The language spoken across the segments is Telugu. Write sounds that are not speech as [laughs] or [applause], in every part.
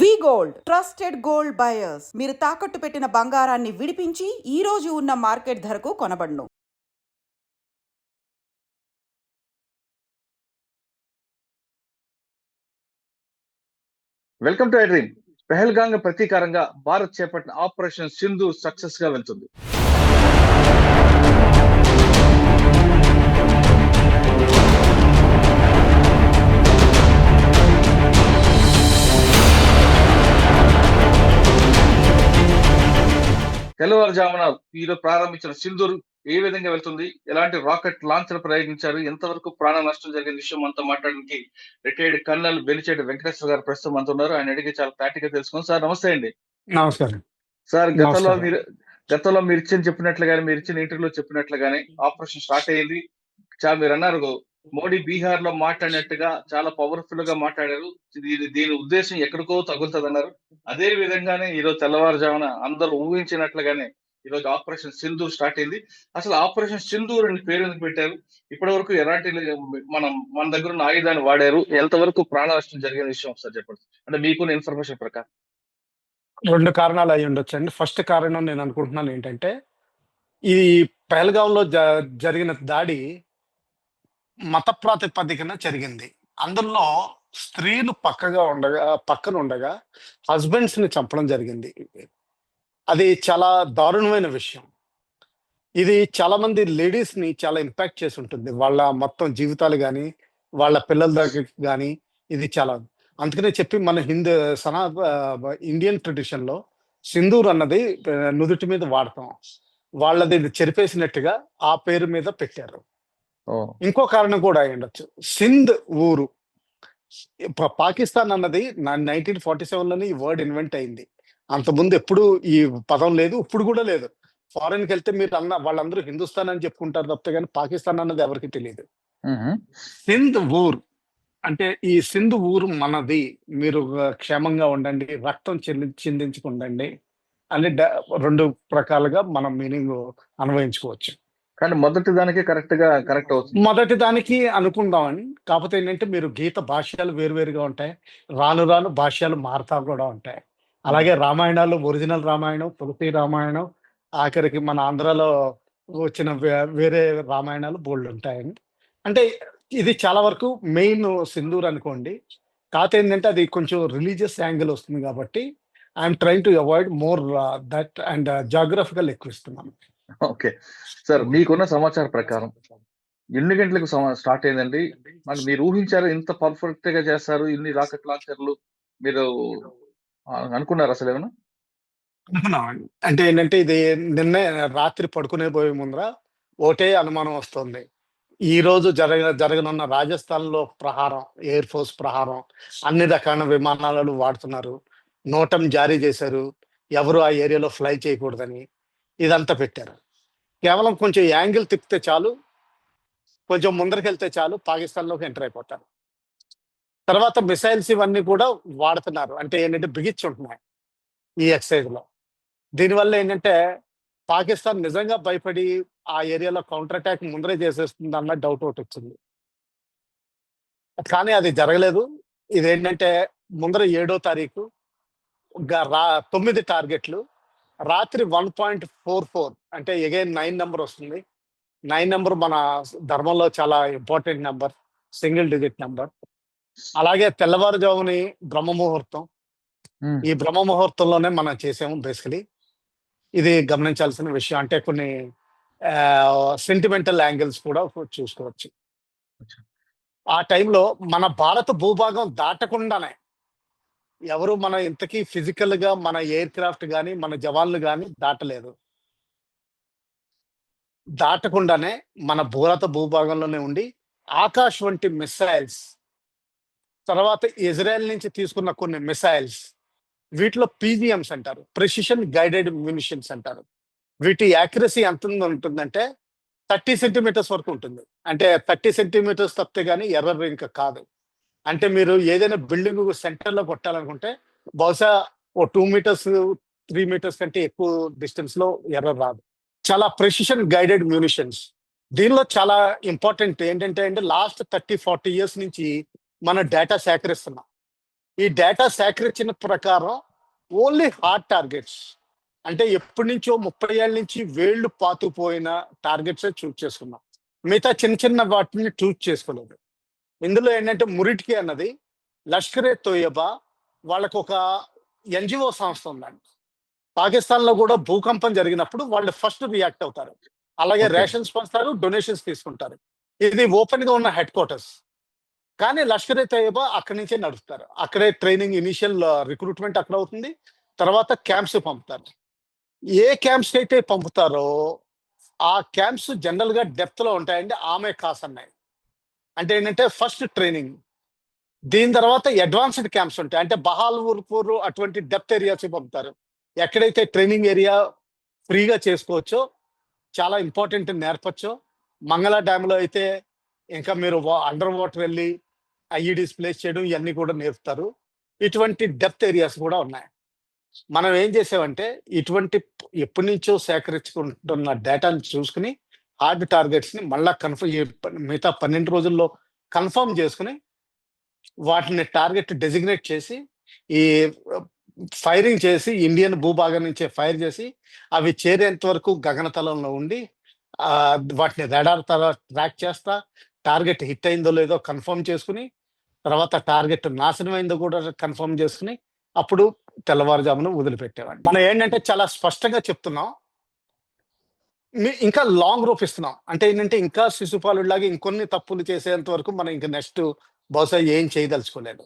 We gold trusted gold buyers. మీరు తాకట్టు పెట్టిన బంగారాన్ని విడిపించి ఈ రోజు ఉన్న మార్కెట్ ధరకు కొనబడును. Welcome to dream. పెహల్గాంగ్ ప్రతీకారంగా భారత్ చేపట్టిన ఆపరేషన్ సింధు సక్సెస్గా వెళ్తుంది. తెల్లవారుజామున ఈరోజు ప్రారంభించిన సింధూర్ ఏ విధంగా వెళ్తుంది? ఎలాంటి రాకెట్ లాంచర్ ప్రయోగించారు? ఎంతవరకు ప్రాణ నష్టం జరిగిన విషయం అంతా మాట్లాడడానికి రిటైర్డ్ కర్నల్ బెలిచేటి వెంకటేశ్వర గారు ప్రస్తుతం అంత ఉన్నారు. ఆయన అడిగి చాలా ప్రాక్టికల్ తెలుసుకుని సార్ నమస్తే అండి. నమస్కారం. సార్ గతంలో. మీరు గతంలో మీరు ఇచ్చిన చెప్పినట్లుగానే మీరు ఇచ్చిన ఇంటర్వ్యూలో చెప్పినట్లుగానే ఆపరేషన్ స్టార్ట్ అయ్యింది. చాలా మీరు అన్నారు మోడీ బీహార్లో మాట్లాడినట్టుగా చాలా పవర్ఫుల్గా మాట్లాడారు. దీని దీని ఉద్దేశం ఎక్కడికో తగులుతుంది అన్నారు అదే విధంగానే ఈ రోజు తెల్లవారుజామున అందరూ ఊహించినట్లుగానే ఈ రోజు ఆపరేషన్ సింధూర్ స్టార్ట్ అయింది. అసలు ఆపరేషన్ సింధూర్ అని పేరు ఎందుకు పెట్టారు? ఇప్పటి వరకు ఎలాంటి మనం మన దగ్గర ఉన్న ఆయుధాన్ని వాడారు? ఎంతవరకు ప్రాణ నష్టం జరిగిన విషయం ఒకసారి చెప్పండి. అంటే మీకున్న ఇన్ఫర్మేషన్ ప్రకారం. రెండు కారణాలు అయి ఉండొచ్చు అండి. ఫస్ట్ కారణం నేను అనుకుంటున్నాను ఏంటంటే ఈ పహల్గాంలో జ జరిగిన దాడి మత ప్రాతిపదికన జరిగింది. అందులో స్త్రీలు పక్కగా ఉండగా పక్కన ఉండగా హస్బెండ్స్ని చంపడం జరిగింది. అది చాలా దారుణమైన విషయం. ఇది చాలా మంది లేడీస్ని చాలా ఇంపాక్ట్ చేసి ఉంటుంది. వాళ్ళ మొత్తం జీవితాలు కానీ వాళ్ళ పిల్లల దగ్గర కానీ ఇది చాలా. అందుకనే చెప్పి మన హిందూ సనా ఇండియన్ ట్రెడిషన్లో సింధూర్ అన్నది నుదుటి మీద వాడతాం. వాళ్ళది చెరిపేసినట్టుగా ఆ పేరు మీద పెట్టారు. ఇంకో కారణం కూడా అయి ఉండొచ్చు. సింధ్ ఊరు. పాకిస్తాన్ అన్నది నైన్టీన్ ఫార్టీ సెవెన్లోనే ఈ వర్డ్ ఇన్వెంట్ అయింది. అంతకుముందు ఎప్పుడు ఈ పదం లేదు ఇప్పుడు కూడా లేదు. ఫారెన్కి వెళ్తే మీరు అన్న వాళ్ళందరూ హిందుస్థాన్ అని చెప్పుకుంటారు తప్పితే కానీ పాకిస్తాన్ అన్నది ఎవరికి తెలియదు సింధ్ ఊర్. అంటే ఈ సింధు ఊరు మనది. మీరు క్షేమంగా ఉండండి రక్తం చెల్లి చిందించుకుండండి అని రెండు ప్రకాలుగా మనం మీనింగ్ అన్వయించుకోవచ్చు. కానీ మొదటి దానికి కరెక్ట్గా కరెక్ట్ అవుతుంది. మొదటి దానికి అనుకుందామని. కాకపోతే ఏంటంటే మీరు గీత భాష్యాలు వేరువేరుగా ఉంటాయి. రాను రాను భాష్యాలు మారుతా కూడా ఉంటాయి. అలాగే రామాయణాలు ఒరిజినల్ రామాయణం తులసి రామాయణం ఆఖరికి మన ఆంధ్రాలో వచ్చిన వే- వేరే రామాయణాలు బోల్డ్ ఉంటాయని. అంటే ఇది చాలా వరకు మెయిన్ సింధూర్ అనుకోండి. కాకపోతే ఏంటంటే అది కొంచెం రిలీజియస్ యాంగిల్ వస్తుంది కాబట్టి I'm trying to avoid more that and geographical ఎక్కువ ఇస్తున్నాను. ఓకే. సార్ మీకున్న సమాచారం ప్రకారం ఎన్ని గంటలకు స్టార్ట్ అయిందండి? మరి మీరు ఊహించారు ఇంత పర్ఫెక్ట్గా చేస్తారు ఇన్ని రాకెట్ లాంచర్లు మీరు అనుకున్నారు అసలు ఏమైనా? అంటే ఏంటంటే ఇది నిన్నే రాత్రి పడుకునే పోయే ముందర ఒకటే అనుమానం వస్తుంది. ఈ రోజు జరగ జరగనున్న రాజస్థాన్లో ప్రహారం ఎయిర్ ఫోర్స్ ప్రహారం అన్ని రకాల విమానాలను వాడుతున్నారు. నోటం జారీ చేశారు. ఎవరు ఆ ఏరియాలో ఫ్లై చేయకూడదని. ఇదంతా పెట్టారు. కేవలం కొంచెం యాంగిల్ తిప్పితే చాలు కొంచెం ముందరకెళ్తే చాలు పాకిస్తాన్లోకి ఎంటర్ అయిపోతారు. తర్వాత మిసైల్స్ ఇవన్నీ కూడా వాడుతున్నారు. అంటే ఏంటంటే బిగించుంటున్నాయి ఈ ఎక్సైజ్లో. దీనివల్ల ఏంటంటే పాకిస్తాన్ నిజంగా భయపడి ఆ ఏరియాలో కౌంటర్ అటాక్ ముందరే చేసేస్తుంది అన్న డౌట్ ఒకటి వచ్చింది. కానీ అది జరగలేదు. ఇదేంటంటే ముందర ఏడో తారీఖు గ- రా తొమ్మిది టార్గెట్లు రాత్రి వన్ పాయింట్ ఫోర్ ఫోర్ అంటే ఎగైన్ నైన్ నెంబర్ వస్తుంది. నైన్ నెంబర్ మన ధర్మంలో చాలా important number single digit number అలాగే తెల్లవారుజాముని బ్రహ్మ ముహూర్తం. ఈ బ్రహ్మ ముహూర్తంలోనే మనం చేసాము బేసికలీ ఇది గమనించాల్సిన విషయం అంటే కొన్ని సెంటిమెంటల్ యాంగిల్స్ కూడా చూసుకోవచ్చు. ఆ టైంలో మన భారత భూభాగం దాటకుండానే ఎవరు మన ఇంతకీ ఫిజికల్గా మన ఎయిర్ క్రాఫ్ట్ కానీ మన జవాన్లు కానీ దాటలేదు. దాటకుండానే మన భూరత భూభాగంలోనే ఉండి ఆకాశ్ వంటి మిసైల్స్ తర్వాత ఇజ్రాయెల్ నుంచి తీసుకున్న కొన్ని మిసైల్స్ వీటిలో పీజిఎంస్ అంటారు. ప్రెసిషన్ గైడెడ్ మ్యూనిషన్స్ అంటారు. వీటి యాక్యురసీ ఎంత ఉంటుందంటే థర్టీ సెంటీమీటర్స్ వరకు ఉంటుంది. అంటే థర్టీ సెంటీమీటర్స్ తప్పితే కానీ ఎర్ర ఇంకా కాదు. అంటే మీరు ఏదైనా బిల్డింగ్ సెంటర్లో కొట్టాలనుకుంటే బహుశా ఓ టూ మీటర్స్ త్రీ మీటర్స్ కంటే ఎక్కువ డిస్టెన్స్లో రాదు. చాలా ప్రెసిషన్ గైడెడ్ మ్యూనిషన్స్ దీనిలో చాలా ఇంపార్టెంట్ ఏంటంటే అంటే లాస్ట్ థర్టీ ఫార్టీ ఇయర్స్ నుంచి మన డేటా సేకరిస్తున్నాం. ఈ డేటా సేకరించిన ప్రకారం ఓన్లీ హార్డ్ టార్గెట్స్. అంటే ఎప్పటి నుంచో ముప్పై ఏళ్ళ నుంచి వేళ్ళు పాతుపోయిన టార్గెట్స్ చూస్ చేసుకున్నాం. మిగతా చిన్న చిన్న వాటిని చూస్ చేసుకోలేదు. ఇందులో ఏంటంటే మురిటికి అన్నది లష్కరే తోయబా వాళ్ళకు ఒక ఎన్జిఓ సంస్థ ఉందండి పాకిస్తాన్లో కూడా భూకంపం జరిగినప్పుడు వాళ్ళు ఫస్ట్ రియాక్ట్ అవుతారు. అలాగే. రేషన్స్ పంచుతారు డొనేషన్స్ తీసుకుంటారు. ఇది ఓపెన్గా ఉన్న హెడ్ క్వార్టర్స్. కానీ లష్కర్ తయ్యబా అక్కడి నుంచే నడుస్తారు అక్కడే ట్రైనింగ్ ఇనిషియల్ రిక్రూట్మెంట్ అక్కడ అవుతుంది. తర్వాత క్యాంప్స్ పంపుతారు. ఏ క్యాంప్స్ అయితే పంపుతారో ఆ క్యాంప్స్ జనరల్గా డెప్త్లో ఉంటాయండి ఆమె కాస్ అన్నాయి అంటే ఏంటంటే ఫస్ట్ ట్రైనింగ్ దీని తర్వాత అడ్వాన్స్డ్ క్యాంప్స్ ఉంటాయి. అంటే బహాల్పూర్ అటువంటి డెప్త్ ఏరియాస్ పంపుతారు. ఎక్కడైతే ట్రైనింగ్ ఏరియా ఫ్రీగా చేసుకోవచ్చో చాలా ఇంపార్టెంట్ నేర్పచ్చో. మంగళ డ్యాంలో అయితే ఇంకా మీరు అండర్ వాటర్ వెళ్ళి ఐఈడీస్ ప్లేస్ చేయడం ఇవన్నీ కూడా నేర్పుతారు. ఇటువంటి డెప్త్ ఏరియాస్ కూడా ఉన్నాయి. మనం ఏం చేసామంటే ఇటువంటి ఎప్పటి నుంచో సేకరించుకుంటున్న డేటాను చూసుకుని హార్డ్ టార్గెట్స్ని మళ్ళా కన్ఫర్మ్ మిగతా పన్నెండు రోజుల్లో కన్ఫర్మ్ చేసుకుని వాటిని టార్గెట్ డెసిగ్నేట్ చేసి ఈ ఫైరింగ్ చేసి ఇండియన్ భూభాగం నుంచే ఫైర్ చేసి అవి చేరేంత వరకు గగనతలంలో ఉండి వాటిని రెడార్ తర్వాత ట్రాక్ చేస్తా టార్గెట్ హిట్ అయిందో లేదో కన్ఫర్మ్ చేసుకుని తర్వాత టార్గెట్ నాశనం అయిందో కూడా కన్ఫర్మ్ చేసుకుని అప్పుడు తెల్లవారుజామున వదిలిపెట్టేవాడిని. మనం ఏంటంటే చాలా స్పష్టంగా చెప్తున్నాం. మీ- ఇంకా లాంగ్ రూప్ ఇస్తున్నాం. అంటే ఏంటంటే ఇంకా శిశుపాలుడు లాగా ఇంకొన్ని తప్పులు చేసేంత వరకు మనం ఇంకా నెక్స్ట్ బహుశా ఏం చేయదలుచుకోలేదు.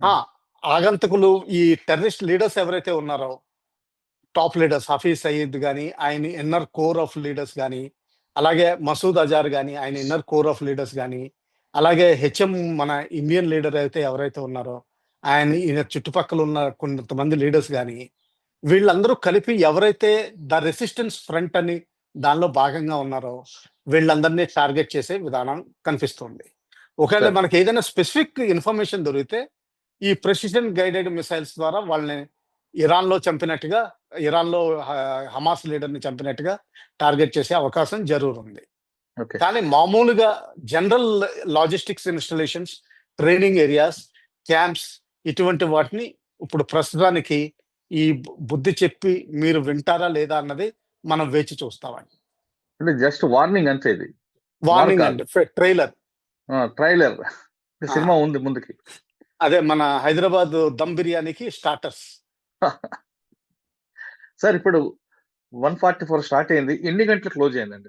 ఆ, ఆగంతకులు ఈ టెర్రరిస్ట్ లీడర్స్ ఎవరైతే ఉన్నారో టాప్ లీడర్స్ హఫీజ్ సయీద్ కానీ ఆయన ఇన్నర్ కోర్ ఆఫ్ లీడర్స్ కానీ అలాగే మసూద్ అజార్ కానీ ఆయన ఇన్నర్ కోర్ ఆఫ్ లీడర్స్ కానీ అలాగే హెచ్ఎం మన ఇండియన్ లీడర్ అయితే ఎవరైతే ఉన్నారో ఆయన ఈయన చుట్టుపక్కల ఉన్న కొంతమంది లీడర్స్ కానీ వీళ్ళందరూ కలిపి ఎవరైతే ద రెసిస్టెన్స్ ఫ్రంట్ అని దానిలో భాగంగా ఉన్నారో వీళ్ళందరినీ టార్గెట్ చేసే విధానం కనిపిస్తుంది. ఒకవేళ. మనకి ఏదైనా స్పెసిఫిక్ ఇన్ఫర్మేషన్ దొరికితే ఈ ప్రెసిషన్ గైడెడ్ మిసైల్స్ ద్వారా వాళ్ళని ఇరాన్లో చంపినట్టుగా ఇరాన్లో హ- హమాస్ లీడర్ని చంపినట్టుగా టార్గెట్ చేసే అవకాశం ఓకే. కానీ మామూలుగా general logistics installations training areas camps ఇటువంటి వాటిని ఇప్పుడు ప్రస్తుతానికి ఈ బుద్ధి చెప్పి మీరు వింటారా లేదా అన్నది మనం వేచి చూస్తామండి. అంటే జస్ట్ వార్నింగ్ అంతే ఇది. వార్నింగ్. అండి ట్రైలర్. ట్రైలర్. సినిమా ఉంది ముందుకి. అదే మన హైదరాబాద్ దమ్ బిర్యానీకి స్టార్టర్స్. [laughs] సార్ ఇప్పుడు వన్ ఫార్టీ ఫోర్ స్టార్ట్ అయింది. ఎన్ని గంటలు క్లోజ్ అయిందండి?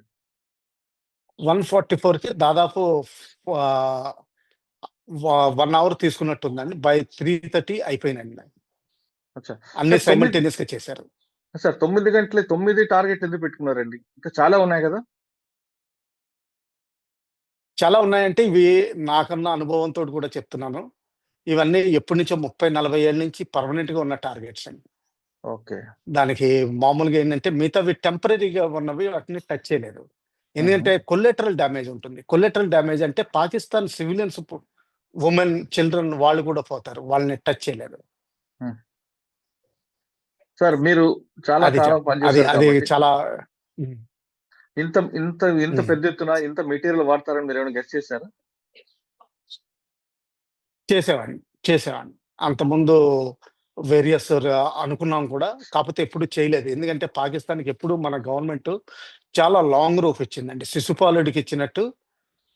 వన్ ఫార్టీ ఫోర్కి దాదాపు వన్ అవర్ తీసుకున్నట్టుందండి. బై త్రీ థర్టీ అయిపోయినండి అన్ని సైమల్టేనియస్గా చేశారు. సార్ తొమ్మిది గంటలే తొమ్మిది టార్గెట్ ఎందుకు పెట్టుకున్నారండి? ఇంకా చాలా ఉన్నాయి కదా? చాలా ఉన్నాయంటే ఇవి నాకన్నా అనుభవంతో కూడా చెప్తున్నాను. ఇవన్నీ ఎప్పటి నుంచో ముప్పై నలభై ఏళ్ళ నుంచి పర్మనెంట్గా ఉన్న టార్గెట్స్ అండి. ఓకే. దానికి మామూలుగా ఏంటంటే మిగతావి టెంపరీగా ఉన్నవి వాటిని టచ్ చేయలేదు. ఎందుకంటే కొల్లెటరల్ డ్యామేజ్ ఉంటుంది. కొల్లెటరల్ డ్యామేజ్ అంటే పాకిస్తాన్ సివిలియన్స్ ఉమెన్ చిల్డ్రన్ వాళ్ళు కూడా పోతారు. వాళ్ళని టచ్ చేయలేదు. సార్ మీరు చాలా అది చాలా. ఇంత ఇంత ఇంత. పెద్ద ఎత్తున ఇంత మెటీరియల్ వాడతారని మీరు ఏమైనా గెస్ట్ చేశారా చేసేవాడిని చేసేవాడిని అంతకుముందు వేరియస్ అనుకున్నాం కూడా కాకపోతే ఎప్పుడు చేయలేదు ఎందుకంటే పాకిస్తాన్కి ఎప్పుడు మన గవర్నమెంట్ చాలా లాంగ్ రూఫ్ ఇచ్చిందండి శిశుపాలుడికి ఇచ్చినట్టు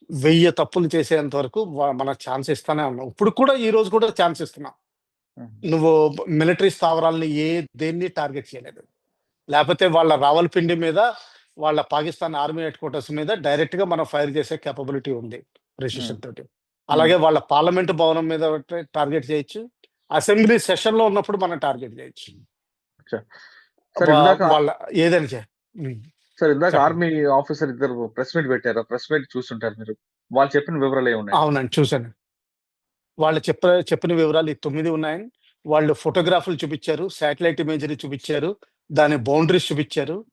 వెయ్యి తప్పులు చేసేంత వరకు మన ఛాన్స్ ఇస్తానే ఉన్నాం ఇప్పుడు కూడా ఈ రోజు కూడా ఛాన్స్ ఇస్తున్నాం. నువ్వు మిలిటరీ స్థావరాలని ఏ దేన్ని టార్గెట్ చేయలేదు. లేకపోతే వాళ్ళ రావల్పిండి మీద వాళ్ళ పాకిస్తాన్ ఆర్మీ హెడ్ క్వార్టర్స్ మీద డైరెక్ట్గా మనం ఫైర్ చేసే కేపబిలిటీ ఉంది ప్రెసిషన్ తోటి అలాగే వాళ్ళ పార్లమెంట్ భవనం మీద టార్గెట్ చేయొచ్చు. అసెంబ్లీ సెషన్లో ఉన్నప్పుడు మనం టార్గెట్ చేయొచ్చు. సార్ వా- ఇందాక వాళ్ళ ఏదైనా. సార్ ఇందాక. ఆర్మీ ఆఫీసర్ ఇద్దరు ప్రెస్ మీట్ పెట్టారు. ప్రెస్ మీట్ చూస్తుంటారు మీరు. వాళ్ళు చెప్పిన వివరాలు ఏమున్నాయి? అవునండి చూశాను. వాళ్ళు చెప్ప చెప్పిన వివరాలు ఈ తొమ్మిది ఉన్నాయని వాళ్ళు ఫోటోగ్రాఫ్లు చూపించారు శాటిలైట్ ఇమేజరీ చూపించారు దాని బౌండరీస్ చూపించారు.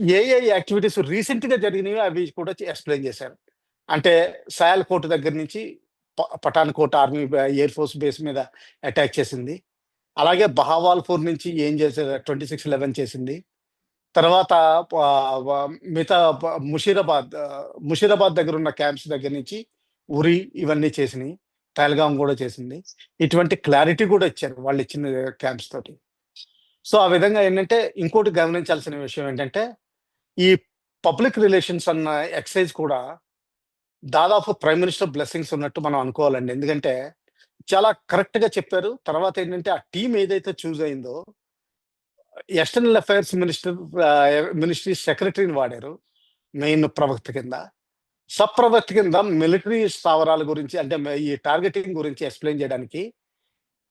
ఏ ఏ యాక్టివిటీస్ రీసెంట్గా జరిగినవి అవి కూడా ఎక్స్ప్లెయిన్ చేశారు. అంటే సయాల్ కోట్ దగ్గర నుంచి ప- Pathankot army air force base మీద అటాక్ చేసింది. అలాగే బహావాల్పూర్ నుంచి ఏం చేశారు ట్వంటీ సిక్స్ లెవెన్ చేసింది. తర్వాత మిగతా ముషీరాబాద్ ముషీరాబాద్ దగ్గర ఉన్న క్యాంప్స్ దగ్గర నుంచి ఉరి ఇవన్నీ చేసినాయి పహల్గాం కూడా చేసింది. ఇటువంటి క్లారిటీ కూడా ఇచ్చారు వాళ్ళు ఇచ్చిన క్యాంప్స్ తోటి. సో ఆ విధంగా ఏంటంటే ఇంకోటి గమనించాల్సిన విషయం ఏంటంటే ఈ పబ్లిక్ రిలేషన్స్ అన్న ఎక్సైజ్ కూడా దాదాపు ప్రైమ్ మినిస్టర్ బ్లెస్సింగ్స్ ఉన్నట్టు మనం అనుకోవాలండి. ఎందుకంటే చాలా కరెక్ట్గా చెప్పారు. తర్వాత ఏంటంటే ఆ టీం ఏదైతే చూజ్ అయిందో ఎక్స్టర్నల్ అఫైర్స్ మినిస్టర్ మినిస్ట్రీ సెక్రటరీని వాడారు మెయిన్ ప్రవక్త కింద. సబ్ కింద మిలిటరీ స్థావరాల గురించి అంటే ఈ టార్గెటింగ్ గురించి ఎక్స్ప్లెయిన్ చేయడానికి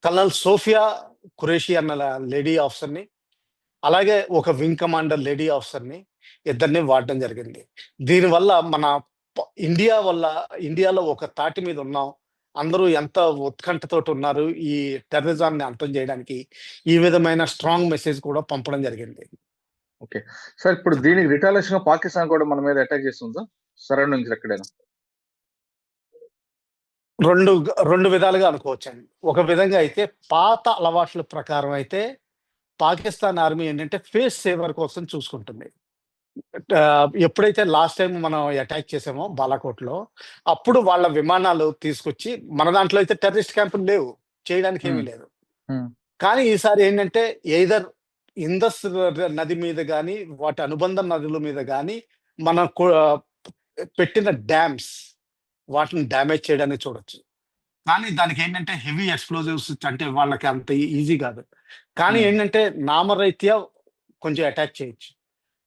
కల్నల్ సోఫియా ఖురేషి అన్న లేడీ ఆఫీసర్ని అలాగే ఒక వింగ్ కమాండర్ లేడీ ఆఫీసర్ని ఇద్దరిని వాడడం జరిగింది. దీనివల్ల మన ఇండియా వల్ల ఇండియాలో ఒక తాటి మీద ఉన్నాం. అందరూ ఎంత ఉత్కంఠతోటి ఉన్నారు ఈ టెర్రరిజాన్ని అంతం చేయడానికి ఈ విధమైన స్ట్రాంగ్ మెసేజ్ కూడా పంపడం జరిగింది. ఓకే. సార్ ఇప్పుడు దీనికి రిటాలేషన్ పాకిస్తాన్ కూడా మన మీద అటాక్ చేస్తుందా? సరౌండింగ్స్ ఎక్కడైనా రెండు రెండు విధాలుగా అనుకోవచ్చండి. ఒక విధంగా అయితే పాత అలవాట్ల ప్రకారం అయితే పాకిస్తాన్ ఆర్మీ ఏంటంటే ఫేస్ సేవర్ కోసం చూసుకుంటుంది. ఎప్పుడైతే లాస్ట్ టైం మనం అటాక్ చేసామో బాలాకోట్లో అప్పుడు వాళ్ళ విమానాలు తీసుకొచ్చి మన దాంట్లో అయితే టెర్రరిస్ట్ క్యాంపులు లేవు. చేయడానికి ఏమీ. లేదు. కానీ ఈసారి ఏంటంటే ఎయిదర్ ఇందస్ నది మీద కానీ వాటి అనుబంధ నదుల మీద కానీ మనం పెట్టిన డ్యామ్స్ వాటిని డ్యామేజ్ చేయడానికి చూడొచ్చు. కానీ దానికి ఏంటంటే హెవీ ఎక్స్ప్లోజివ్స్ అంటే వాళ్ళకి అంత ఈజీ కాదు. కానీ. ఏంటంటే నామరైత్య కొంచెం అటాక్ చేయొచ్చు.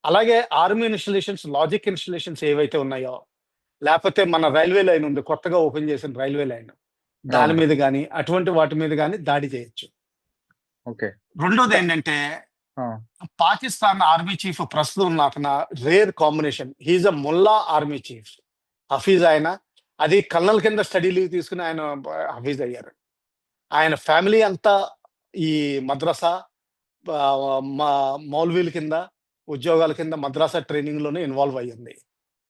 అలాగే ఆర్మీ ఇన్స్టలేషన్స్ లాజిక్ ఇన్స్టలేషన్స్ ఏవైతే ఉన్నాయో లేకపోతే మన రైల్వే లైన్ ఉంది కొత్తగా ఓపెన్ చేసిన రైల్వే లైన్ దాని మీద కానీ అటువంటి వాటి మీద కానీ దాడి చేయొచ్చు. ఓకే. రెండోది ఏంటంటే. పాకిస్తాన్ ఆర్మీ చీఫ్ ప్రస్తుతం ఉన్న అతను రేర్ కాంబినేషన్ హీజ్ అ ముల్లా ఆర్మీ చీఫ్ హఫీజ్ ఆయన. అది కల్నల్ కింద స్టడీ లీవ్ తీసుకుని ఆయన హఫీజ్ అయ్యారు. ఆయన ఫ్యామిలీ అంతా ఈ మద్రసా మౌల్వీల కింద ఉద్యోగాల కింద మద్రాసా ట్రైనింగ్లోనే ఇన్వాల్వ్ అయ్యింది.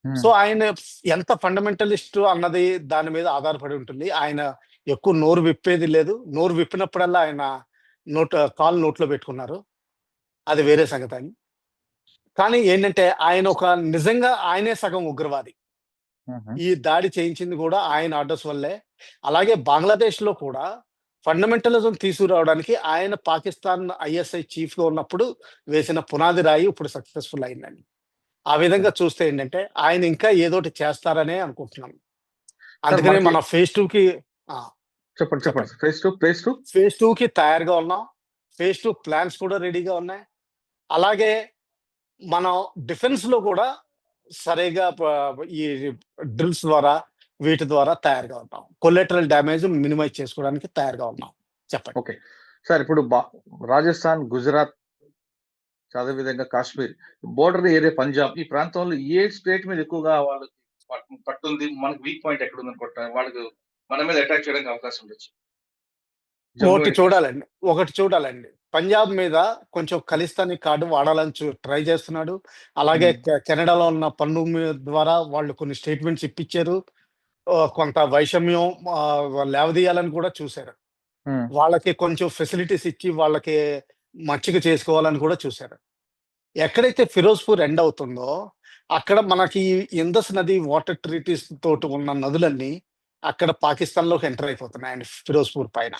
సో ఆయన ఎంత ఫండమెంటలిస్ట్ అన్నది దాని మీద ఆధారపడి ఉంటుంది. ఆయన ఎక్కువ నోరు విప్పేది లేదు. నోరు విప్పినప్పుడల్లా ఆయన నోట్ కాల్ నోట్లో పెట్టుకున్నారు. అది వేరే సంగతి అని. కానీ ఏంటంటే ఆయన ఒక నిజంగా ఆయనే సగం ఉగ్రవాది. ఈ దాడి చేయించింది కూడా ఆయన ఆర్డర్స్ వల్లే. అలాగే బంగ్లాదేశ్లో కూడా ఫండమెంటలిజం తీసుకురావడానికి ఆయన పాకిస్తాన్ ఐఎస్ఐ చీఫ్గా ఉన్నప్పుడు వేసిన పునాది రాయి ఇప్పుడు సక్సెస్ఫుల్ అయిందండి. ఆ విధంగా చూస్తే ఏంటంటే ఆయన ఇంకా ఏదోటి చేస్తారనే అనుకుంటున్నాం అందుకనే మన ఫేజ్ టూ కి చెప్పండి చెప్పండి. Phase two phase two? Phase two కి తయారుగా ఉన్నాం. ఫేజ్ టూ ప్లాన్స్ కూడా రెడీగా ఉన్నాయి. అలాగే మనం డిఫెన్స్లో కూడా సరిగా ఈ డ్రిల్స్ ద్వారా వీటి ద్వారా తయారుగా ఉన్నాం. కొలెటరల్ డ్యామేజ్ మినిమైజ్ చేసుకోవడానికి తయారుగా ఉన్నాం. చెప్పండి. ఓకే. సార్ ఇప్పుడు రాజస్థాన్ గుజరాత్ అదే విధంగా కాశ్మీర్ బోర్డర్ ఏరియా పంజాబ్ ఈ ప్రాంతంలో ఏ స్టేట్ మీద ఎక్కువగా వాళ్ళకి పట్టు- పట్టుంది? మనకి వీక్ పాయింట్ ఎక్కడ ఉంది అనుకుంటారు వాళ్ళకి మన మీద అటాక్ చేయడానికి అవకాశం ఉండొచ్చు. ఒకటి చూడాలండి. ఒకటి చూడాలండి. పంజాబ్ మీద కొంచెం ఖలిస్తానీ కార్డు వాడాలని చూ ట్రై చేస్తున్నాడు. అలాగే. కె- కెనడాలో ఉన్న పన్ను మీ- ద్వారా వాళ్ళు కొన్ని స్టేట్మెంట్స్ ఇప్పించారు ఆ, కొంత వైషమ్యం ఆ, లేవదీయాలని కూడా చూశారు. వాళ్ళకి కొంచెం ఫెసిలిటీస్ ఇచ్చి వాళ్ళకి మచ్చిక చేసుకోవాలని కూడా చూశారు. ఎక్కడైతే ఫిరోజ్పూర్ ఎండ్ అవుతుందో అక్కడ మనకి ఇందస్ నది వాటర్ ట్రీటీస్ తోటి ఉన్న నదులన్నీ అక్కడ పాకిస్తాన్లోకి ఎంటర్ అయిపోతున్నాయి అండి ఫిరోజ్పూర్ పైన.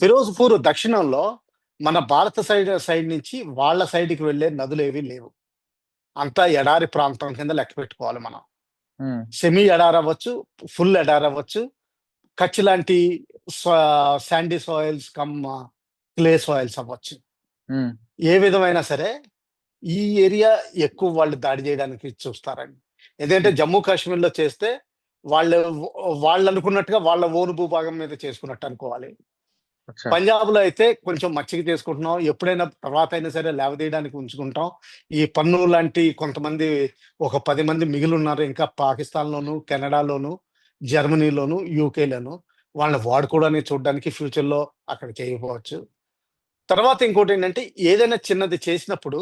ఫిరోజ్పూర్ దక్షిణంలో మన భారత సైడ్ సైడ్ నుంచి వాళ్ళ సైడ్కి వెళ్ళే నదులు ఏవి లేవు. అంతా ఎడారి ప్రాంతం కింద లెక్క పెట్టుకోవాలి మనం. సెమీ ఎడారి అవ్వచ్చు ఫుల్ ఎడారి అవ్వచ్చు. కచ్ లాంటి sandy soils cum clay soils అవ్వచ్చు. ఏ విధమైనా సరే ఈ ఏరియా ఎక్కువ వాళ్ళు దాడి చేయడానికి చూస్తారండి. ఎందుకంటే జమ్మూ కాశ్మీర్లో చేస్తే వాళ్ళు వాళ్ళు అనుకున్నట్టుగా వాళ్ళ ఓను భూభాగం మీద చేసుకున్నట్టు అనుకోవాలి. పంజాబ్లో అయితే కొంచెం మచ్చిక చేసుకుంటున్నాం. ఎప్పుడైనా తర్వాత అయినా సరే లేవదీయడానికి ఉంచుకుంటాం. ఈ పన్ను లాంటి కొంతమంది ఒక పది మంది మిగిలి ఉన్నారు ఇంకా పాకిస్తాన్ లోను కెనడాలోను జర్మనీలోను యూకేలోను వాళ్ళని వాడుకోవడానికి చూడడానికి ఫ్యూచర్లో అక్కడ చేయకపోవచ్చు తర్వాత ఇంకోటి ఏంటంటే ఏదైనా చిన్నది చేసినప్పుడు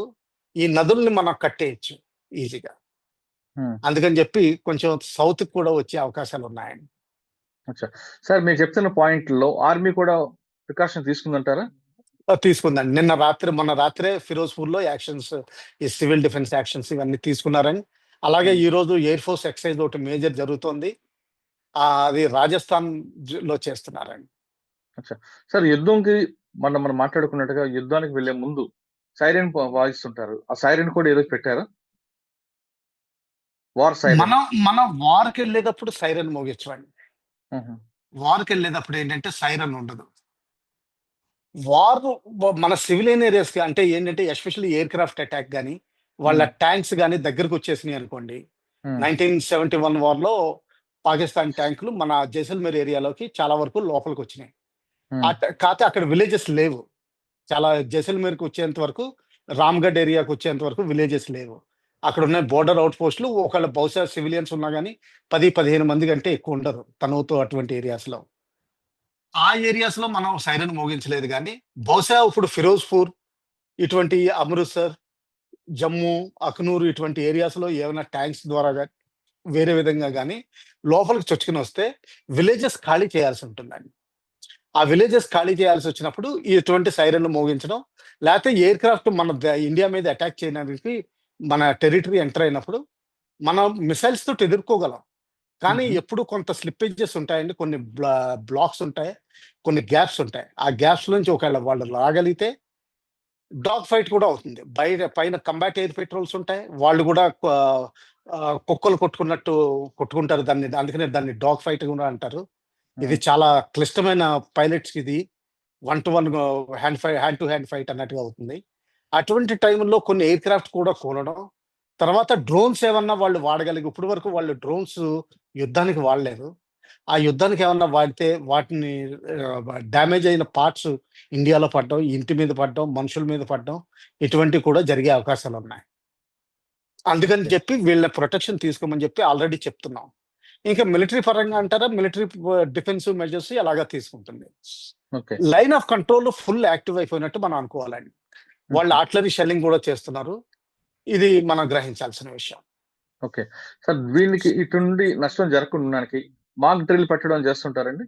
ఈ నదుల్ని మనం కట్టేయచ్చు ఈజీగా. అందుకని చెప్పి కొంచెం సౌత్ కూడా వచ్చే అవకాశాలు ఉన్నాయండి సార్ మీరు చెప్తున్న పాయింట్లో ఆర్మీ కూడా ప్రికాషన్ తీసుకుందంటారా? తీసుకుందండి. నిన్న రాత్రి మొన్న రాత్రే ఫిరోజ్పూర్లో యాక్షన్స్ ఈ సివిల్ డిఫెన్స్ యాక్షన్స్ ఇవన్నీ తీసుకున్నారని. అలాగే. ఈ రోజు ఎయిర్ ఫోర్స్ ఎక్సైజ్ ఒకటి మేజర్ జరుగుతోంది. అది రాజస్థాన్లో చేస్తున్నారండి. సార్ యుద్ధంకి మనం మనం మాట్లాడుకున్నట్టుగా యుద్ధానికి వెళ్ళే ముందు సైరన్ వాయిస్తుంటారు. ఆ సైరన్ కూడా ఏదో పెట్టారా? War siren. మనం మనం వార్కి వెళ్ళేటప్పుడు సైరన్ మోగించండి వార్కి వెళ్ళేటప్పుడు ఏంటంటే సైరన్ ఉండదు. వార్ మన సివిలియన్ ఏరియాస్కి అంటే ఏంటంటే ఎస్పెషల్లీ ఎయిర్ క్రాఫ్ట్ అటాక్ కానీ వాళ్ళ ట్యాంక్స్ కానీ దగ్గరకు వచ్చేసినాయి అనుకోండి. నైన్టీన్ సెవెంటీ వన్ వార్లో పాకిస్తాన్ ట్యాంకులు మన జైసల్మేర్ ఏరియాలోకి చాలా వరకు లోపలికి వచ్చినాయి కాకపోతే అక్కడ విలేజెస్ లేవు. చాలా జైసల్మేర్కి వచ్చేంత వరకు రామ్గఢ్ ఏరియాకి వచ్చేంత వరకు విలేజెస్ లేవు. అక్కడ ఉన్న బోర్డర్ అవుట్ పోస్టులు ఒకళ్ళ బహుశా సివిలియన్స్ ఉన్నా కానీ పది పదిహేను మంది కంటే ఎక్కువ ఉండరు తనవుతూ అటువంటి ఏరియాస్లో ఆ ఏరియాస్లో మనం సైరన్ మోగించలేదు కానీ బహుశా ఇప్పుడు ఫిరోజ్పూర్ ఇటువంటి అమృత్సర్ జమ్మూ అఖ్నూర్ ఇటువంటి ఏరియాస్లో ఏమైనా ట్యాంక్స్ ద్వారా వేరే విధంగా కానీ లోపలికి చొచ్చుకుని వస్తే విలేజెస్ ఖాళీ చేయాల్సి ఉంటుందండి. ఆ విలేజెస్ ఖాళీ చేయాల్సి వచ్చినప్పుడు ఇటువంటి సైరన్లు మోగించడం లేకపోతే ఎయిర్ క్రాఫ్ట్ మన ద- ఇండియా మీద అటాక్ చేయడానికి మన టెరిటరీ ఎంటర్ అయినప్పుడు మనం మిసైల్స్ తోటి ఎదుర్కోగలం. కానీ. ఎప్పుడు కొంత స్లిప్పేజెస్ ఉంటాయండి. కొన్ని బ్లాక్స్ ఉంటాయి. కొన్ని గ్యాప్స్ ఉంటాయి. ఆ గ్యాప్స్ నుంచి ఒకవేళ వాళ్ళు రాగలిగితే డాగ్ ఫైట్ కూడా అవుతుంది. బయట పైన కంబాట్ ఎయిర్ పెట్రోల్స్ ఉంటాయి. వాళ్ళు కూడా కుక్కలు కొట్టుకున్నట్టు కొట్టుకుంటారు దాన్ని. అందుకనే దాన్ని డాగ్ ఫైట్ కూడా అంటారు. ఇది చాలా క్లిష్టమైన పైలట్స్ ఇది. వన్ టు వన్ హ్యాండ్ ఫై హ్యాండ్ టు హ్యాండ్ ఫైట్ అన్నట్టుగా అవుతుంది. అటువంటి టైంలో కొన్ని ఎయిర్ క్రాఫ్ట్ కూడా కూలడం తర్వాత డ్రోన్స్ ఏమన్నా వాళ్ళు వాడగలిగి ఇప్పటి వరకు వాళ్ళు డ్రోన్స్ యుద్ధానికి వాడలేదు. ఆ యుద్ధానికి ఏమన్నా వాడితే వాటిని డ్యామేజ్ అయిన పార్ట్స్ ఇండియాలో పడడం ఇంటి మీద పడడం మనుషుల మీద పడడం ఇటువంటివి కూడా జరిగే అవకాశాలు ఉన్నాయి. అందుకని చెప్పి వీళ్ళ ప్రొటెక్షన్ తీసుకోమని చెప్పి ఆల్రెడీ చెప్తున్నాం. ఇంకా మిలిటరీ పరంగా అంటారా? మిలిటరీ డిఫెన్సివ్ మెజర్స్ అలాగా తీసుకుంటుంది. Okay. Line of control full active అయిపోయినట్టు మనం అనుకోవాలండి. వాళ్ళు ఆర్టిలరీ షెల్లింగ్ కూడా చేస్తున్నారు. ఇది మనం గ్రహించాల్సిన విషయం. ఓకే. సార్ వీళ్ళకి ఇటు నుండి నష్టం జరగకుండా మాక్ డ్రిల్ పెట్టడం చేస్తుంటారండి?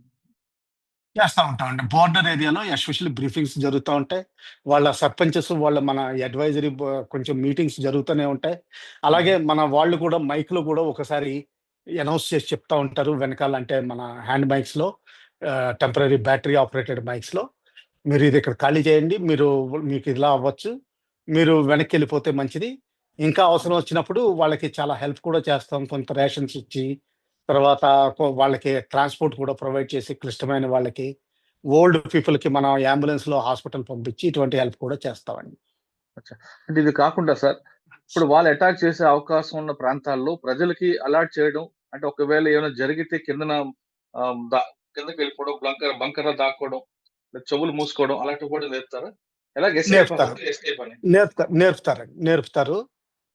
చేస్తూ ఉంటామండి. బోర్డర్ ఏరియాలో ఎస్పెషల్లీ బ్రీఫింగ్స్ జరుగుతూ ఉంటాయి. వాళ్ళ సర్పంచెస్ వాళ్ళ మన అడ్వైజరీ కొంచెం మీటింగ్స్ జరుగుతూనే ఉంటాయి. అలాగే మన వాళ్ళు కూడా మైక్లో కూడా ఒకసారి అనౌన్స్ చేసి చెప్తా ఉంటారు. వెనకాల అంటే మన హ్యాండ్ మైక్స్లో టెంపరీ బ్యాటరీ ఆపరేటెడ్ మైక్స్లో మీరు ఇది ఇక్కడ ఖాళీ చేయండి. మీరు మీకు ఇలా అవ్వచ్చు. మీరు వెనక్కి వెళ్ళిపోతే మంచిది. ఇంకా అవసరం వచ్చినప్పుడు వాళ్ళకి చాలా హెల్ప్ కూడా చేస్తాం. కొంత రేషన్స్ ఇచ్చి తర్వాత వాళ్ళకి ట్రాన్స్పోర్ట్ కూడా ప్రొవైడ్ చేసి క్లిష్టమైన వాళ్ళకి ఓల్డ్ పీపుల్కి మనం అంబులెన్స్లో హాస్పిటల్ పంపించి ఇటువంటి హెల్ప్ కూడా చేస్తామండి. అంటే ఇది కాకుండా సార్ ఇప్పుడు వాళ్ళు అటాక్ చేసే అవకాశం ఉన్న ప్రాంతాల్లో ప్రజలకి అలర్ట్ చేయడం అంటే ఒకవేళ ఏమైనా జరిగితే కిందన కిందకి వెళ్ళిపోవడం బంకర్ బంకర్ దాక్కోవడం చెవులు మూసుకోవడం అలాంటివి కూడా నేర్పుతారా? ఎలా నేర్పుతారు. నేర్పుతారు. నేర్పుతారు.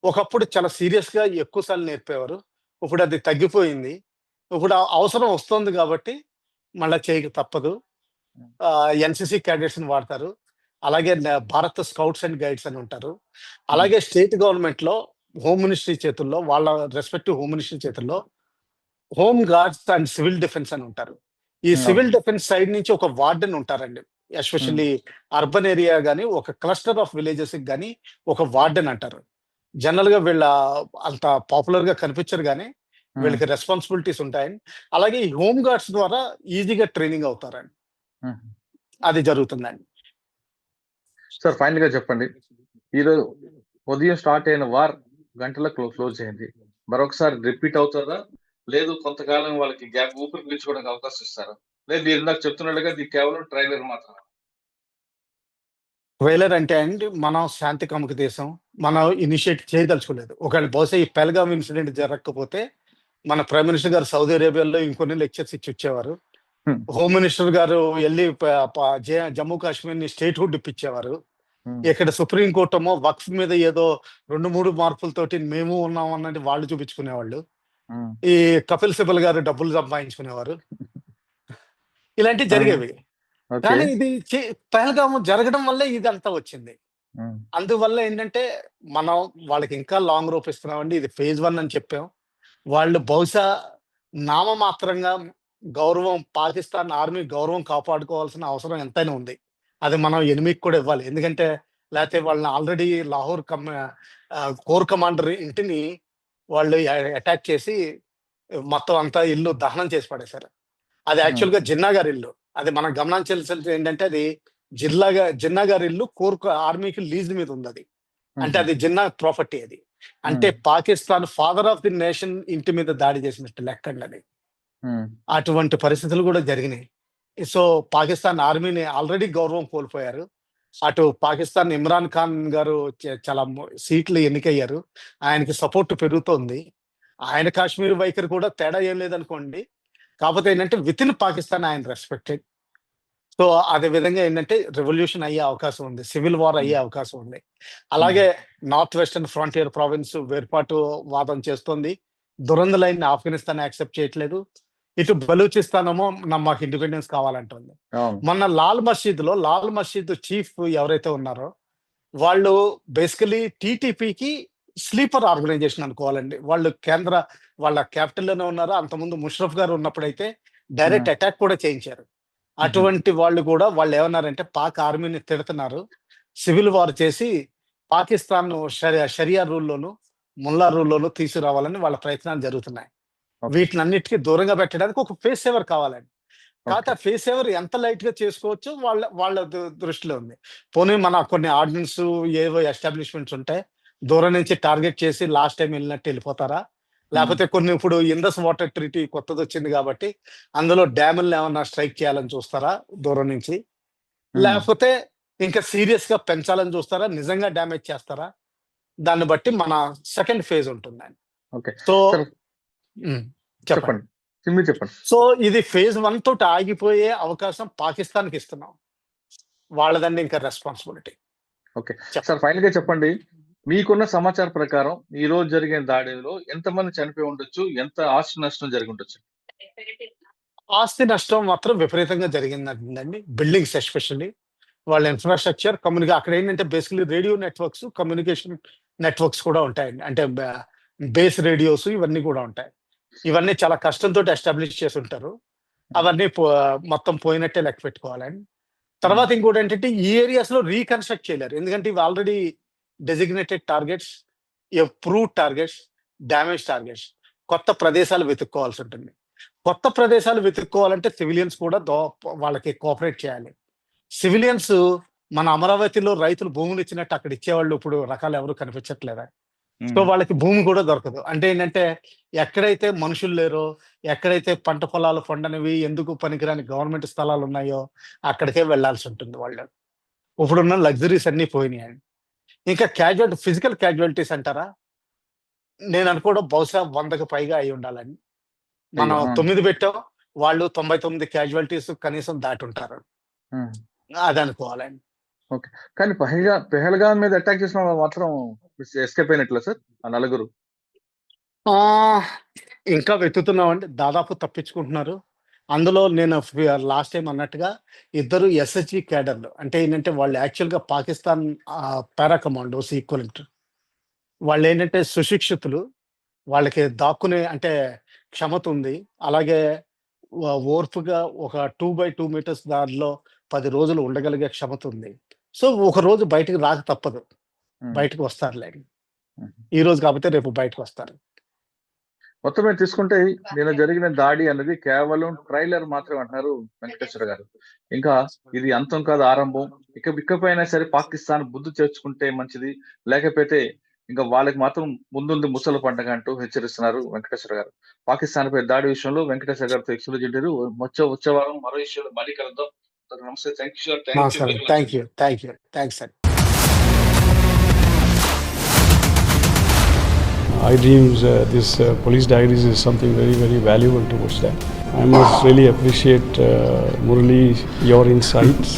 ఒకప్పుడు చాలా సీరియస్గా ఎక్కువ సార్లు నేర్పేవారు. ఇప్పుడు అది తగ్గిపోయింది. ఇప్పుడు అవసరం వస్తుంది కాబట్టి మళ్ళీ చేయక తప్పదు. ఎన్సిసి క్యాడెట్స్ని వాడతారు. అలాగే భారత్ స్కౌట్స్ అండ్ గైడ్స్ అని ఉంటారు. అలాగే స్టేట్ గవర్నమెంట్లో హోమ్ మినిస్ట్రీ చేతుల్లో వాళ్ళ రెస్పెక్టివ్ హోమ్ మినిస్ట్రీ చేతుల్లో home guards and civil defence అని ఉంటారు. ఈ. సివిల్ డిఫెన్స్ సైడ్ నుంచి ఒక వార్డెన్ ఉంటారండి. ఎస్పెషల్లీ అర్బన్ ఏరియా కానీ ఒక క్లస్టర్ ఆఫ్ విలేజెస్ కానీ ఒక వార్డెన్ అంటారు. జనరల్గా వీళ్ళ అంత పాపులర్గా కనిపించరు కానీ వీళ్ళకి రెస్పాన్సిబిలిటీస్ ఉంటాయని. అలాగే ఈ హోమ్ గార్డ్స్ ద్వారా ఈజీగా ట్రైనింగ్ అవుతారండి అది జరుగుతుందండి. సార్ ఫైనల్గా చెప్పండి. ఈరోజు ఉదయం స్టార్ట్ అయిన వార్ గంటల క్లోజ్ అయింది మరొకసారి రిపీట్ అవుతుందా లేదు కొంతకాలం వాళ్ళకి గ్యాప్ ఊపిరి పీల్చుకోవడానికి అవకాశం ఇస్తారా? లేదు మీరు ఇందాక చెప్తున్నట్టుగా ఇది కేవలం ట్రైలర్ మాత్రమే. ట్రైలర్ అంటే అండి మనం శాంతి కాముక దేశం మనం ఇనిషియేట్ చేయదలుచుకోలేదు. ఒకవేళ బహుశా ఈ పెల్గామ్ ఇన్సిడెంట్ జరగకపోతే మన ప్రైమ్ మినిస్టర్ గారు సౌదీ అరేబియాలో ఇంకొన్ని లెక్చర్స్ ఇచ్చి వచ్చేవారు. హోమ్. మినిస్టర్ గారు వెళ్ళి జమ్మూ కాశ్మీర్ని స్టేట్ హుడ్ ఇప్పించేవారు. ఇక్కడ సుప్రీం కోర్టు ఏమో వక్ఫ్ మీద ఏదో రెండు మూడు మార్పులతోటి మేము ఉన్నాం అన్నది వాళ్ళు చూపించుకునేవాళ్ళు. ఈ కపిల్ సిబల్ గారు డబ్బులు సంపాదించుకునేవారు. ఇలాంటివి జరిగేవి. ఓకే. కానీ ఇది చే- పహల్గామ్ జరగడం వల్లే ఇదంతా వచ్చింది. అందువల్ల ఏంటంటే మనం వాళ్ళకి ఇంకా లాంగ్ రోప్ ఇస్తున్నామండి. ఇది ఫేజ్ వన్ అని చెప్పాం. వాళ్ళు బహుశా నామమాత్రంగా గౌరవం పాకిస్తాన్ ఆర్మీ గౌరవం కాపాడుకోవాల్సిన అవసరం ఎంతైనా ఉంది. అది మనం ఎనిమికి కూడా ఇవ్వాలి. ఎందుకంటే లేకపోతే వాళ్ళని already Lahore cum corps commander ఇంటిని వాళ్ళు అటాక్ చేసి మొత్తం అంతా ఇల్లు దహనం చేసి పడేశారు. అది యాక్చువల్గా జిన్నా గారి ఇల్లు. అది మనం గమనించాల్సింది ఏంటంటే అది జిల్లాగా జిన్నా గారి ఇల్లు కోర్ ఆర్మీకి లీజ్ మీద ఉంది అది. అంటే అది జిన్నా ప్రాపర్టీ అది. అంటే Pakistan father of the nation ఇంటి మీద దాడి చేసినట్టు లెక్కండి అది. అటువంటి పరిస్థితులు కూడా జరిగినాయి. సో పాకిస్తాన్ ఆర్మీని ఆల్రెడీ గౌరవం కోల్పోయారు. అటు పాకిస్తాన్ ఇమ్రాన్ ఖాన్ గారు చాలా సీట్లు ఎన్నికయ్యారు. ఆయనకి సపోర్ట్ పెరుగుతోంది. ఆయన కాశ్మీర్ వైఖరి కూడా తేడా ఏం లేదనుకోండి. కాకపోతే ఏంటంటే విత్ ఇన్ పాకిస్తాన్ ఆయన రెస్పెక్టెడ్ సో అదే విధంగా ఏంటంటే రెవల్యూషన్ అయ్యే అవకాశం ఉంది. సివిల్ వార్ అయ్యే అవకాశం ఉంది. అలాగే నార్త్ వెస్టర్న్ ఫ్రంటియర్ ప్రావిన్స్ వేర్పాటు వాదం చేస్తోంది. దురంద లైన్ ఆఫ్ఘనిస్తాన్ యాక్సెప్ట్ చేయట్లేదు. ఇటు బలూచిస్తాన్ ఏమో నా- మాకు ఇండిపెండెన్స్ కావాలంటుంది. మొన్న లాల్ మసీద్లో లాల్ మసీద్ చీఫ్ ఎవరైతే ఉన్నారో వాళ్ళు బేసికలీ టీటీపీకి స్లీపర్ ఆర్గనైజేషన్ అనుకోవాలండి. వాళ్ళు కేంద్ర వాళ్ళ క్యాపిటల్లోనే ఉన్నారు? అంతకుముందు ముషరఫ్ గారు ఉన్నప్పుడైతే డైరెక్ట్ అటాక్ కూడా చేయించారు. అటువంటి వాళ్ళు కూడా వాళ్ళు ఏమన్నారంటే పాక్ ఆర్మీని తిడుతున్నారు. సివిల్ వార్ చేసి పాకిస్తాన్ షరియా రూల్లోను ముల్లా రూల్లోను తీసుకురావాలని వాళ్ళ ప్రయత్నాలు జరుగుతున్నాయి. వీటిని అన్నిటికీ దూరంగా పెట్టడానికి ఒక ఫేస్ సేవర్ కావాలండి. కాకపోతే ఆ ఫేస్ సేవర్ ఎంత లైట్గా చేసుకోవచ్చు వాళ్ళ వాళ్ళ దృష్టిలో ఉంది. పోనీ మన కొన్ని ఆర్డినెన్స్ ఏవో ఎస్టాబ్లిష్మెంట్స్ ఉంటాయి దూరం నుంచి టార్గెట్ చేసి లాస్ట్ టైం వెళ్ళినట్టు వెళ్ళిపోతారా? లేకపోతే కొన్ని ఇప్పుడు ఇండస్ వాటర్ ట్రీటీ కొత్తది వచ్చింది కాబట్టి అందులో డ్యాములను ఏమన్నా స్ట్రైక్ చేయాలని చూస్తారా దూరం నుంచి? లేకపోతే ఇంకా సీరియస్గా పెంచాలని చూస్తారా? నిజంగా డ్యామేజ్ చేస్తారా? దాన్ని బట్టి మన సెకండ్ ఫేజ్ ఉంటుందండి ఓకే. సో చెప్పండి. చెప్పండి. మీరు చెప్పండి. సో ఇది ఫేజ్ వన్ తోటి ఆగిపోయే అవకాశం పాకిస్తాన్కి ఇస్తున్నాం. వాళ్ళదండి ఇంకా రెస్పాన్సిబిలిటీ. ఓకే. సార్ ఫైనల్గా చెప్పండి. మీకున్న సమాచారం ప్రకారం ఈ రోజు జరిగిన దాడిలో ఎంతమంది చనిపోయి ఉండొచ్చు? ఎంత ఆస్తి నష్టం జరిగి ఉండొచ్చు? ఆస్తి నష్టం మాత్రం విపరీతంగా జరిగిందండి. బిల్డింగ్స్ ఎస్పెషల్లీ వాళ్ళ ఇన్ఫ్రాస్ట్రక్చర్ కమ్యూనికే అక్కడ ఏంటంటే basically radio networks communication networks కూడా ఉంటాయండి అంటే బేస్ రేడియోస్ ఇవన్నీ కూడా ఉంటాయి. ఇవన్నీ చాలా కష్టంతో ఎస్టాబ్లిష్ చేసి ఉంటారు. అవన్నీ మొత్తం పోయినట్టే లెక్క పెట్టుకోవాలండి. తర్వాత ఇంకోటి ఏంటంటే ఈ ఏరియాస్లో రీకన్స్ట్రక్ట్ చేయలేరు. ఎందుకంటే ఇవి already designated targets prove targets damage targets కొత్త ప్రదేశాలు వెతుక్కోవాల్సి ఉంటుంది. కొత్త ప్రదేశాలు వెతుక్కోవాలంటే సివిలియన్స్ కూడా దో వాళ్ళకి కోఆపరేట్ చేయాలి. సివిలియన్స్ మన అమరావతిలో రైతులు భూములు ఇచ్చినట్టు అక్కడ ఇచ్చేవాళ్ళు ఇప్పుడు రకాలు ఎవరు కనిపించట్లేదా? సో వాళ్ళకి భూమి కూడా దొరకదు. అంటే ఏంటంటే ఎక్కడైతే మనుషులు లేరో ఎక్కడైతే పంట పొలాలు పండనివి ఎందుకు పనికిరాని గవర్నమెంట్ స్థలాలు ఉన్నాయో అక్కడికే వెళ్ళాల్సి ఉంటుంది వాళ్ళు. ఇప్పుడున్న లగ్జరీస్ అన్ని పోయినాయండి ఇంకా క్యాజువల్ ఫిజికల్ క్యాజువాలిటీస్ అంటారా? నేను అనుకోవడం బహుశా వందకు పైగా అయి ఉండాలని. మనం అయ్యో. తొమ్మిది పెట్టాం వాళ్ళు తొంభై తొమ్మిది క్యాజువాలిటీస్ కనీసం దాటి ఉంటారు. అది అనుకోవాలండి కానీ పహల్గా పెహల్గాం మీద అటాక్ చేసిన వాళ్ళు మాత్రం ఎస్కేప్ అయినట్లే సార్? ఆ నలుగురు? ఆ, ఇంకా వెతుకుతున్నామండి. దాదాపు తప్పించుకుంటున్నారు. అందులో నేను లాస్ట్ టైం అన్నట్టుగా ఇద్దరు ఎస్హెచ్జి క్యాడర్లు అంటే ఏంటంటే వాళ్ళు యాక్చువల్గా పాకిస్తాన్ పారా కమాండోస్ ఈక్వలెంట్ వాళ్ళు ఏంటంటే సుశిక్షితులు. వాళ్ళకి దాక్కునే అంటే క్షమత ఉంది. అలాగే ఓర్పుగా ఒక టూ బై టూ మీటర్స్ దారిలో పది రోజులు ఉండగలిగే క్షమత ఉంది. సో ఒక రోజు బయటకు రాక తప్పదు. బయటకు వస్తారులే. ఈ రోజు కాకపోతే రేపు బయటకు వస్తారు. మొత్తం మీద తీసుకుంటే నిన్న జరిగిన దాడి అన్నది కేవలం ట్రైలర్ మాత్రమే అంటున్నారు వెంకటేశ్వర గారు. ఇంకా ఇది అంతం కాదు ఆరంభం. ఇక ఇకపైనా సరే పాకిస్తాన్ బుద్ధి చేర్చుకుంటే మంచిది. లేకపోతే ఇంకా వాళ్ళకి మాత్రం ముందుంది ముసల పండగ అంటూ హెచ్చరిస్తున్నారు వెంకటేశ్వర గారు. పాకిస్తాన్ పై దాడి విషయంలో వెంకటేశ్వర గారితో ఎక్స్క్లూజ్ ఇంటారు వచ్చే వచ్చే వారం మరో విషయంలో మళ్ళీ కలుద్దాం నమస్తే thank you sir thank you thank you thanks అండి I dreams, uh, this uh, police diaries is something very, very valuable towards that. I must really appreciate uh, Murali, your insights.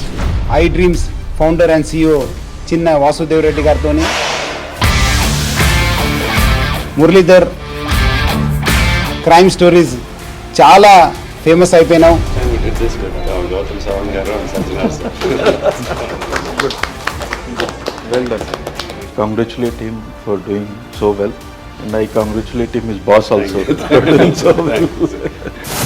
I dreams founder and CEO Chinna Vasudev Reddy గారితో మురళీధర్ క్రైమ్ స్టోరీస్ చాలా ఫేమస్ అయిపోయినావు uh, and Sajjan sir. Well done. Congratulate him for doing so well. And I congratulate him, his boss also, Thank you. Thank you.